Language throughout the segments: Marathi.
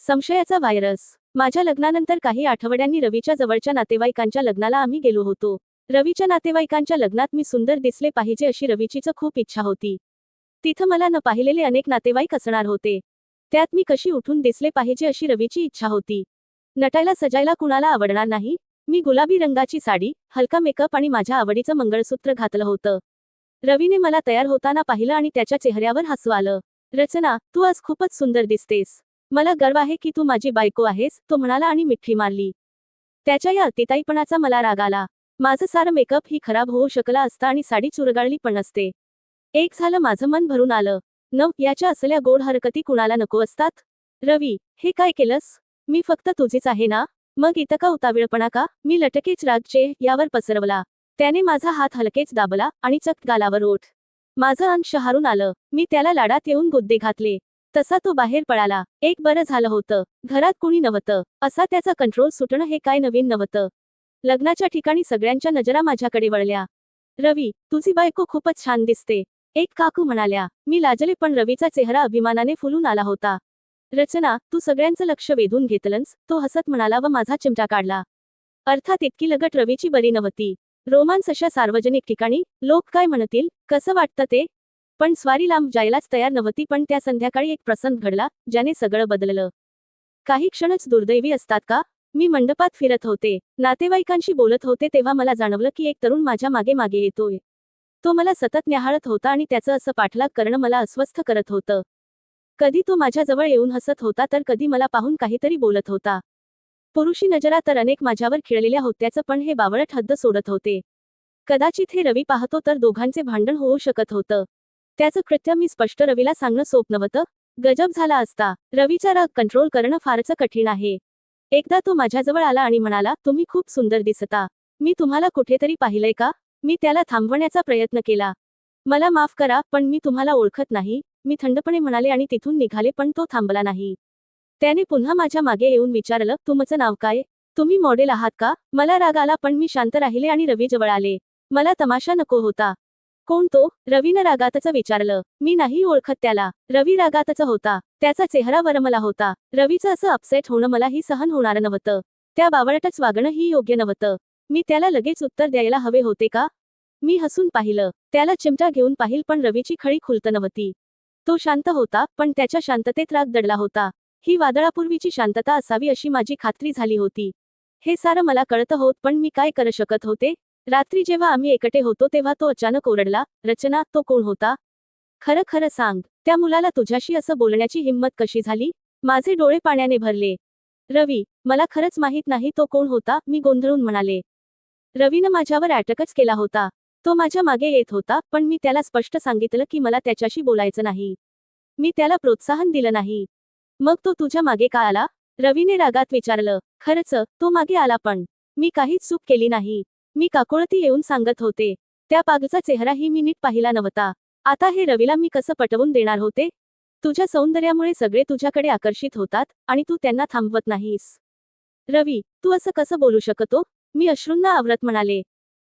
संशयाचा व्हायरस. माझ्या लग्नानंतर काही आठवड्यांनी रवीच्या जवळच्या नातेवाईकांच्या लग्नाला आम्ही गेलो होतो. रवीच्या नातेवाईकांच्या लग्नात मी सुंदर दिसले पाहिजे अशी रवीचीच खूप इच्छा होती. तिथं मला न पाहिलेले अनेक नातेवाईक असणार होते. त्यात मी कशी उठून दिसले पाहिजे अशी रवीची इच्छा होती. नटायला सजायला कुणाला आवडणार नाही? मी गुलाबी रंगाची साडी हलका मेकअप आणि माझ्या आवडीचं मंगळसूत्र घातलं होतं. रवीने मला तयार होताना पाहिलं आणि त्याच्या चेहऱ्यावर हसू आलं. रचना तू आज खूपच सुंदर दिसतेस. मला गर्व आहे की तू माझी बायको आहेस तो म्हणाला आणि मिठी मारली. त्याच्या या अतिताईपणाचा मला राग आला. माझं सारं मेकअप ही खराब होऊ शकला असता आणि साडी चुरगाळली पण असते एक झालं माझं मन भरून आलं. न याच्या असल्या गोड हरकती कुणाला नको असतात? रवी हे काय केलंस? मी फक्त तुझीच आहे ना? मग इथं का उतावीळपणा का? मी लटकेच रागचे यावर पसरवला. त्याने माझा हात हलकेच दाबला आणि चक गालावर ओठ. माझं अंश हारून आलं. मी त्याला लाडात येऊन गुद्दे घातले. तसा तो बाहेर पळाला. एक बरं झालं होतं. घरात कुणी नव्हतं. असा त्याचा कंट्रोल सुटणं हे काय नवीन नव्हतं. लग्नाच्या ठिकाणी सगळ्यांच्या नजरा माझ्याकडे वळल्या. रवी तुझी बायको खूपच छान दिसते. एक काकू म्हणाल्या. मी लाजले पण रवीचा चेहरा अभिमानाने फुलून आला होता. रचना तू सगळ्यांचं लक्ष वेधून घेतलंस. तो हसत म्हणाला व माझा चिमटा काढला. अर्थात इतकी लगट रवीची बरी नव्हती. रोमांस अशा सार्वजनिक ठिकाणी लोक काय म्हणतील? कसं वाटतं ते? पण स्वारी लांब जायलाच तयार नव्हती पण त्या संध्याकाळी एक प्रसंग घडला ज्याने सगळं बदललं. काही क्षणच दुर्दैवी असतात का? मी मंडपात फिरत होते. नातेवाईकांशी बोलत होते तेव्हा मला जाणवलं की एक तरुण माझ्या मागे मागे येतोय. तो मला सतत न्याहाळत होता आणि त्याचं असं पाठलाग करणं मला अस्वस्थ करत होतं. कधी तो माझ्याजवळ येऊन हसत होता तर कधी मला पाहून काहीतरी बोलत होता. पुरुषी नजरा तर अनेक माझ्यावर खिळलेल्या होत्याचं पण हे बावळट हद्द सोडत होते. कदाचित हे रवी पाहतो तर दोघांचे भांडण होऊ शकत होतं. त्याचं कृत्य मी स्पष्ट रवीला सांगणं सोप नव्हतं. गजब झाला असता. रवीचा राग कंट्रोल करणं फारच कठीण आहे. एकदा तो माझ्याजवळ आला आणि म्हणाला तुम्ही खूप सुंदर दिसता. मी तुम्हाला कुठेतरी पाहिलंय का? मी त्याला थांबवण्याचा प्रयत्न केला. मला माफ करा पण मी तुम्हाला ओळखत नाही. मी थंडपणे म्हणाले आणि तिथून निघाले पण तो थांबला नाही. त्याने पुन्हा माझ्या मागे येऊन विचारलं तुमचं नाव काय? तुम्ही मॉडेल आहात का? मला राग आला पण मी शांत राहिले आणि रवी जवळ आले. मला तमाशा नको होता. कोण तो? रवीनं रागातच विचारलं. मी नाही ओळखत त्याला. रवी रागातच होता. त्याचा चेहरा वरमला होता. रवीचं असं अपसेट होणं मलाही सहन होणार नव्हतं. त्या बावळटच वागणं ही योग्य नव्हतं. मी त्याला लगेच उत्तर द्यायला हवे होते का? मी हसून पाहिलं. त्याला चिमटा घेऊन पाहिल पण रवीची खळी खुलत नव्हती. तो शांत होता पण त्याच्या शांततेत राग दडला होता. ही वादळापूर्वीची शांतता असावी अशी माझी खात्री झाली होती. हे सारं मला कळत होत पण मी काय करू शकत होते? रात्री जेव्हा आम्ही एकटे होतो तेव्हा तो अचानक ओरडला रचना तो कोण होता? खरं खरं सांग त्या मुलाला तुझ्याशी असं बोलण्याची हिंमत कशी झाली? माझे डोळे पाण्याने भरले. रवी मला खरंच माहीत नाही तो कोण होता मी गोंधळून म्हणाले. रवीनं माझ्यावर अटकच केला होता. तो माझ्या मागे येत होता पण मी त्याला स्पष्ट सांगितलं की मला त्याच्याशी बोलायचं नाही. मी त्याला प्रोत्साहन दिलं नाही. मग तो तुझ्या मागे का आला? रवीने रागात विचारलं. खरंच तो मागे आला पण. मी काहीच चूक केली नाही. मी काकोळती येऊन सांगत होते. त्या पागचा चेहराही मी नीट पाहिला नव्हता. आता हे रवीला मी कसं पटवून देणार होते? तुझ्या सौंदर्यामुळे सगळे तुझ्याकडे आकर्षित होतात आणि तू त्यांना थांबवत नाहीस. रवी तू असं कसं बोलू शकतो? मी अश्रूंना आवरत म्हणाले.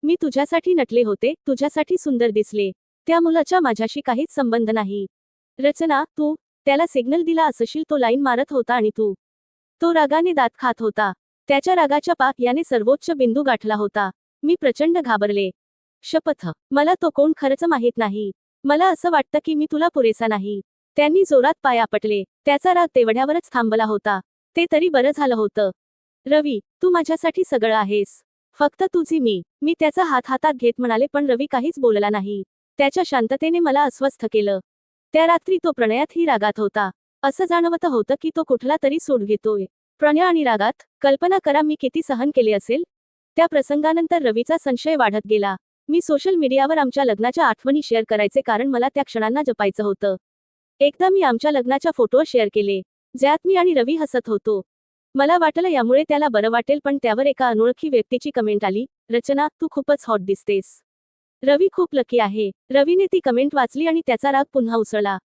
मी तुझ्यासाठी नटले होते तुझ्यासाठी सुंदर दिसले. त्या मुलाच्या माझ्याशी काहीच संबंध नाही. रचना तू त्याला सिग्नल दिला असशील तो लाईन मारत होता आणि तू तो रागाने दात खात होता. त्याच्या रागाच्या पाक याने सर्वोच्च बिंदू गाठला होता. मी प्रचंड घाबरले. शपथ. मला तो कोण खरंच माहीत नाही. मला असं वाटतं की मी तुला पुरेसा नाही. त्यांनी जोरात पाय आपटले. त्याचा राग तेवढ्यावरच थांबला होता. ते तरी बरं झालं होतं. रवी तू माझ्यासाठी सगळं आहेस. फक्त तुझी मी. मी त्याचा हात हातात घेत म्हणाले पण रवी काहीच बोलला नाही. त्याच्या शांततेने मला अस्वस्थ केलं. त्या रात्री तो प्रणयातही रागात होता. असं जाणवत होतं की तो कुठला तरी सूड घेतोय. प्रणय आणि रागात कल्पना करा मी किती सहन केले असेल त्या प्रसंगानंतर रवीचा संशय वाढत गेला. मी सोशल मीडियावर आमच्या लग्नाच्या आठवणी शेअर करायचे कारण मला त्या क्षणांना जपायचं होतं. एकदा मी आमच्या लग्नाच्या फोटो शेअर केले ज्यात मी आणि रवी हसत होतो. मला वाटलं यामुळे त्याला बरं वाटेल पण त्यावर एका अनोळखी व्यक्तीची कमेंट आली रचना तू खूपच हॉट दिसतेस. रवी खूप लकी आहे. रवीने ती कमेंट वाचली आणि त्याचा राग पुन्हा उसळला.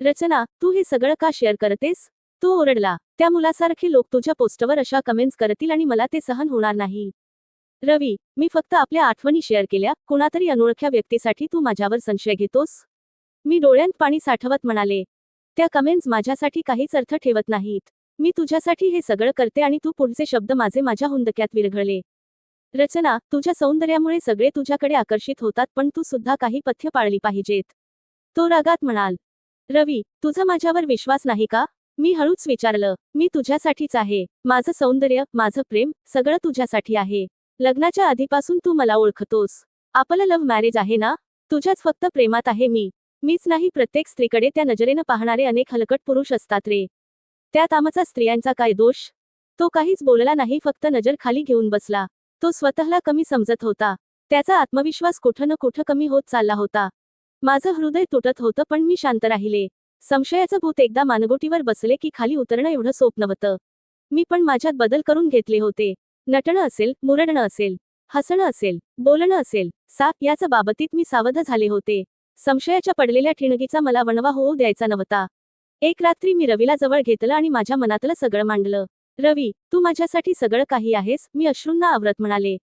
रचना तू हे सगळं का शेअर करतेस? तो ओरडला. त्या मुलासारखे लोक तुझ्या पोस्टवर अशा कमेंट्स करतील आणि मला ते सहन होणार नाही. रवी मी फक्त आपल्या आठवणी शेअर केल्या. कुणातरी अनोळख्या व्यक्तीसाठी तू माझ्यावर संशय घेतोस? मी डोळ्यांत पाणी साठवत म्हणाले. त्या कमेंट्स माझ्यासाठी काहीच अर्थ ठेवत नाहीत. मी तुझ्यासाठी हे सगळं करते आणि तू पुढचे शब्द माझे माझ्या हुंदक्यात विरघळले. रचना तुझ्या सौंदर्यामुळे सगळे तुझ्याकडे आकर्षित होतात पण तू सुद्धा काही पथ्य पाळली पाहिजेत. तो रागात म्हणाल. रवी तुझा माझ्यावर विश्वास नाही का? मी हळूच विचारलं. मी तुझ्यासाठीच आहे. माझं सौंदर्य माझं प्रेम सगळं तुझ्यासाठी आहे. लग्नाच्या आधीपासून तू मला ओळखतोस. आपलं लव्ह मॅरेज आहे ना? तुझ्याच फक्त प्रेमात आहे मी. मीच नाही प्रत्येक स्त्रीकडे त्या नजरेनं पाहणारे अनेक हलकट पुरुष असतात रे. त्यात आमचा स्त्रियांचा काय दोष? तो काहीच बोलला नाही फक्त नजर खाली घेऊन बसला. तो स्वतःला कमी समजत होता. त्याचा आत्मविश्वास कुठं न कुठं कमी होत चालला होता. माझं हृदय तुटत होतं पण मी शांत राहिले. संशयाचं भूत एकदा मानगोटीवर बसले की खाली उतरणं एवढं सोप नव्हतं. मी पण माझ्यात बदल करून घेतले होते. नटणं असेल मुरडणं असेल हसणं असेल बोलणं असेल साप याच बाबतीत मी सावध झाले होते. संशयाच्या पडलेल्या ठिणगीचा मला वणवा होऊ द्यायचा नव्हता. एक रात्री मी रवीला जवळ घेतलं आणि माझ्या मनातलं सगळं मांडलं. रवी तू माझ्यासाठी सगळं काही आहेस मी अश्रूंना आवरत म्हणाले.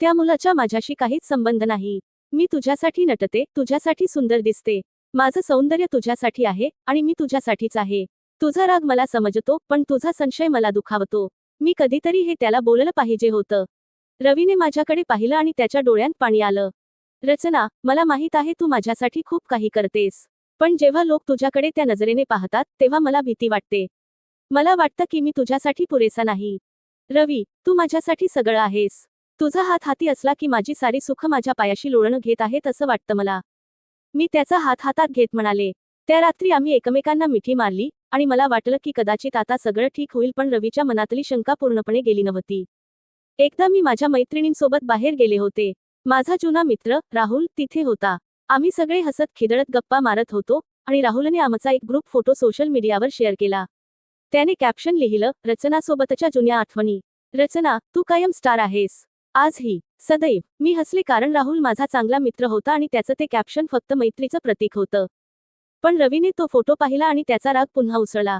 त्या मुलाच्या माझ्याशी काहीच संबंध नाही. मी तुझ्यासाठी नटते तुझ्यासाठी सुंदर दिसते. माझं सौंदर्य तुझ्यासाठी आहे आणि मी तुझ्यासाठीच आहे. तुझा राग मला समजतो पण तुझा संशय मला दुखावतो. मी कधीतरी हे त्याला बोललं पाहिजे होतं. रवीने माझ्याकडे पाहिलं आणि त्याच्या डोळ्यात पाणी आलं. रचना मला माहीत आहे तू माझ्यासाठी खूप काही करतेस. पण जेव्हा लोक तुझ्याकडे त्या नजरेने पाहतात तेव्हा मला भीती वाटते. मला वाटतं की मी तुझ्यासाठी पुरेसा नाही. रवी तू माझ्यासाठी सगळं आहेस. तुझा हात हाती असला की माझी सारी सुख माझ्या पायाशी लोळणं घेत आहेत असं वाटतं मला. मी त्याचा हात हातात घेत म्हणाले. त्या रात्री आम्ही एकमेकांना मिठी मारली आणि मला वाटलं की कदाचित आता सगळं ठीक होईल पण रवीच्या मनातली शंका पूर्णपणे गेली नव्हती. एकदा मी माझ्या मैत्रिणींसोबत बाहेर गेले होते. माझा जुना मित्र राहुल तिथे होता. आम्ही सगळे हसत खिदळत गप्पा मारत होतो आणि राहुलने आमचा एक ग्रुप फोटो सोशल मीडियावर शेअर केला. त्याने कॅप्शन लिहिलं रचनासोबतच्या जुन्या आठवणी. रचना तू कायम स्टार आहेस. आजही सदैव. मी हसले कारण राहुल माझा चांगला मित्र होता आणि त्याचं ते कॅप्शन फक्त मैत्रीचं प्रतीक होतं. पण रवीने तो फोटो पाहिला आणि त्याचा राग पुन्हा उसळला.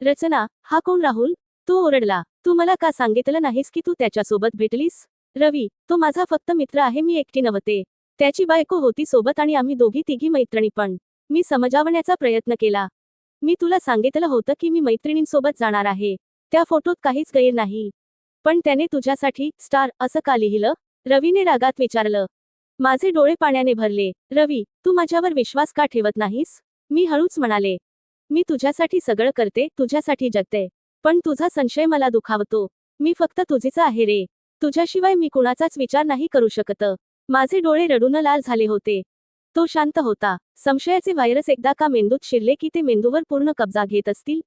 रचना हा कोण राहुल? तो ओरडला. तू मला का सांगितलं नाहीस की तू त्याच्यासोबत भेटलीस? रवी तो माझा फक्त मित्र आहे मी एकटी नव्हते. त्याची बायको होती सोबत आणि आम्ही दोघी तिघी मैत्रिणी पण. मी समजावण्याचा प्रयत्न केला. मी तुला सांगितलं होतं की मी मैत्रिणींसोबत जाणार आहे. त्या फोटोत काहीच गैर नाही. पण त्याने तुझ्यासाठी स्टार असं का लिहिलं? रवीने रागात विचारलं. माझे डोळे पाण्याने भरले. रवी तू माझ्यावर विश्वास का ठेवत नाहीस? मी हळूच म्हणाले मी तुझ्यासाठी सगळं करते तुझ्यासाठी जगते पण तुझा संशय मला दुखावतो. मी फक्त तुझीच आहे रे. तुझ्याशिवाय मी कुणाचाच विचार नाही करू शकत. माझे डोळे रडून लाल झाले होते. तो शांत होता. संशयाचे व्हायरस एकदा का मेंदूत शिरले की ते मेंदूवर पूर्ण कब्जा घेत असतील?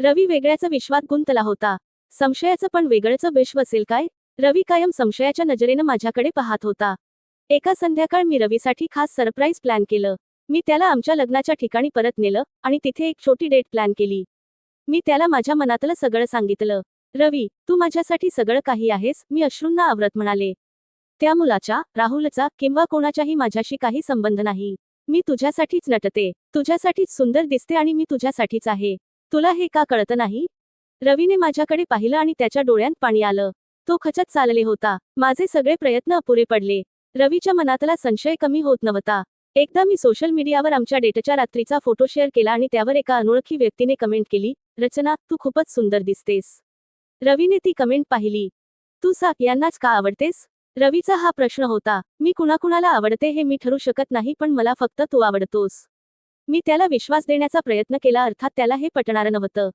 रवी वेगळ्याचा विश्वात गुंतला होता. संशयाचं पण वेगळंच विश्व असेल काय? रवी कायम संशयाच्या नजरेनं माझ्याकडे पाहत होता. एका संध्याकाळ मी रवीसाठी खास सरप्राईज प्लॅन केलं. मी त्याला आमच्या लग्नाच्या ठिकाणी परत नेलं आणि तिथे एक छोटी डेट प्लॅन केली. मी त्याला माझ्या मनातलं सगळं सांगितलं. रवी तू माझ्यासाठी सगळं काही आहेस मी अश्रूंना आवरत म्हणाले. त्या मुलाच्या राहुलचा किंवा कोणाच्याही माझ्याशी काही संबंध नाही. मी तुझ्यासाठीच नटते तुझ्यासाठीच सुंदर दिसते आणि मी तुझ्यासाठीच आहे. तुला हे का कळतं नाही? रवीने माझ्याकडे पाहिलं आणि त्याच्या डोळ्यांत पाणी आलं. तो खचत चालले होता. माझे सगळे प्रयत्न अपुरे पडले. रवीच्या मनातला संशय कमी होत नव्हता. एकदा मी सोशल मीडियावर आमच्या डेटच्या रात्रीचा फोटो शेअर केला आणि त्यावर एका अनोळखी व्यक्तीने कमेंट केली रचना तू खूपच सुंदर दिसतेस. रवीने ती कमेंट पाहिली तू साक यांनाच का आवडतेस? रवीचा हा प्रश्न होता मी कुणाकुणाला आवडते हे मी ठरू शकत नाही पण मला फक्त तू आवडतोस. मी त्याला विश्वास देण्याचा प्रयत्न केला अर्थात त्याला हे पटणारं नव्हतं.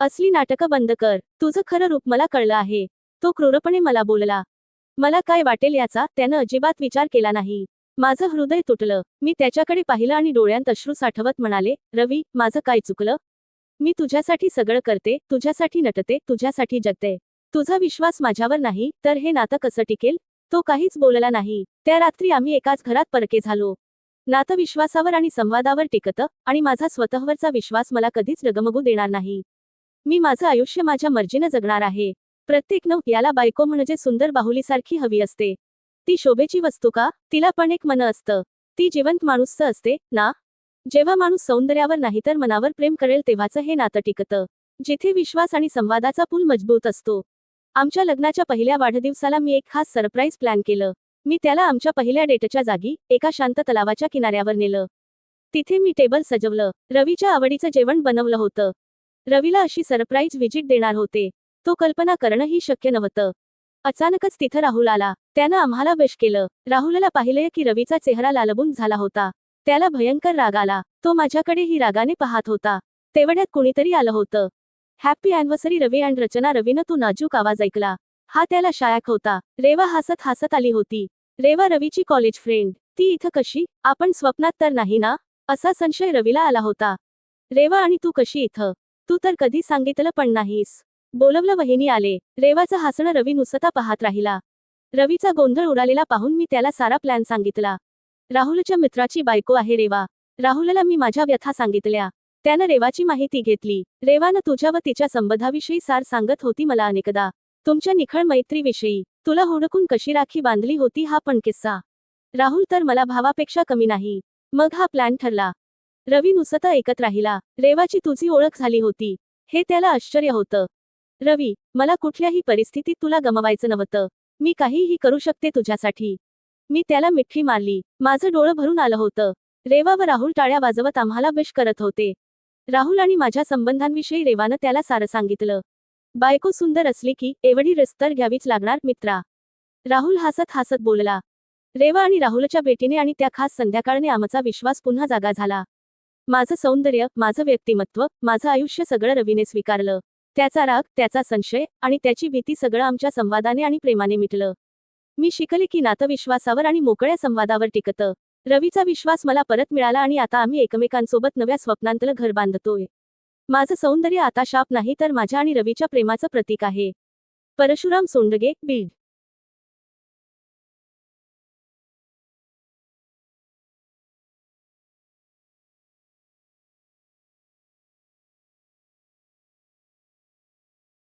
असली नाटकं बंद कर तुझं खरं रूप मला कळलं आहे. तो क्रूरपणे मला बोलला मला काय वाटेल याचा? त्यानं अजिबात विचार केला नाही. माझं हृदय तुटलं. मी त्याच्याकडे पाहिलं आणि डोळ्यांत अश्रू साठवत म्हणाले रवी माझं काय चुकलं? मी तुझ्यासाठी सगळं करते तुझ्यासाठी नटते तुझ्यासाठी जगते. तुझा विश्वास माझ्यावर नाही तर हे नातं कसं टिकेल? तो काहीच बोलला नाही. त्या रात्री आम्ही एकाच घरात परके झालो. नातं विश्वासावर आणि संवादावर टिकतं आणि माझा स्वतःवरचा विश्वास मला कधीच डगमगू देणार नाही. मी माझं आयुष्य माझ्या मर्जीनं जगणार आहे. प्रत्येक नव याला बायको म्हणजे सुंदर बाहुलीसारखी हवी असते. ती शोभेची वस्तू का? तिला पण एक मन असतं. ती जिवंत माणूसचं असते ना? जेव्हा माणूस सौंदर्यावर नाही तर मनावर प्रेम करेल तेव्हाचं हे नातं टिकतं. जिथे विश्वास आणि संवादाचा पूल मजबूत असतो. आमच्या लग्नाच्या पहिल्या वाढदिवसाला मी एक खास सरप्राईज प्लॅन केलं. मी त्याला आमच्या पहिल्या डेटच्या जागी एका शांत तलावाच्या किनाऱ्यावर नेलं. तिथे मी टेबल सजवलं. रवीच्या आवडीचं जेवण बनवलं होतं. रवीला अशी सरप्राईज व्हिजिट देणार होते. तो कल्पना करणंही शक्य नव्हतं. अचानकच तिथं राहुल आला. त्यानं आम्हाला वेश केलं. राहुलला पाहिलंय की रवीचा चेहरा लालबून झाला होता. त्याला भयंकर राग आला. तो माझ्याकडेही रागाने पाहत होता. तेवढ्यात कुणीतरी आलं होतं. Happy anniversary Ravi and Rachana रवीनं तू नाजूक आवाज ऐकला. हा त्याला शायक होता. रेवा हसत हसत आली होती. रेवा रवीची कॉलेज फ्रेंड ती इथं कशी? आपण स्वप्नात तर नाही ना? असा संशय रवीला आला होता. रेवा आणि तू कशी इथं? तू तर कधी सांगितलं पण नाहीस. बोलवलं वहिनी आले. रेवाचं हसणं रवी नुसता पाहत राहिला. रवीचा गोंधळ उडालेला पाहून मी त्याला सारा प्लॅन सांगितला. राहुलच्या मित्राची बायको आहे रेवा. राहुलला मी माझ्या व्यथा सांगितल्या. त्यानं रेवाची माहिती घेतली. रेवानं तुझ्या व तिच्या संबंधाविषयी सार सांगत होती मला अनेकदा. तुमच्या निखळ मैत्रीविषयी. तुला हुडकून कशी राखी बांधली होती हा पण किस्सा. राहुल तर मला भावापेक्षा कमी नाही. मग हा प्लॅन ठरला. रवी नुसता ऐकत राहिला. रेवाची तुझी ओळख झाली होती. हे त्याला आश्चर्य होतं. रवी मला कुठल्याही परिस्थितीत तुला गमवायचं नव्हतं. मी काहीही करू शकते तुझ्यासाठी. मी त्याला मिठी मारली. माझं डोळं भरून आलं होतं. रेवा व राहुल टाळ्या वाजवत आम्हाला विश करत होते. राहुल आणि माझ्या संबंधांविषयी रेवानं त्याला सारं सांगितलं. बायको सुंदर असली की एवढी रस्तर घ्यावीच लागणार मित्रा. राहुल हसत हसत बोलला. रेवा आणि राहुलच्या भेटीने आणि त्या खास संध्याकाळने आमचा विश्वास पुन्हा जागा झाला. माझं सौंदर्य माझं व्यक्तिमत्व माझं आयुष्य सगळं रवीने स्वीकारलं. त्याचा राग त्याचा संशय आणि त्याची भीती सगळं आमच्या संवादाने आणि प्रेमाने मिटलं. मी शिकले की नातं विश्वासावर आणि मोकळ्या संवादावर टिकतं. रवीचा विश्वास मला परत मिळाला आणि आता आम्ही एकमेकांसोबत नव्या स्वप्नांतलं घर बांधतोय. माझं सौंदर्य आता शाप नाही तर माझ्या आणि रवीच्या प्रेमाचं प्रतीक आहे. परशुराम सोंडगे बीड.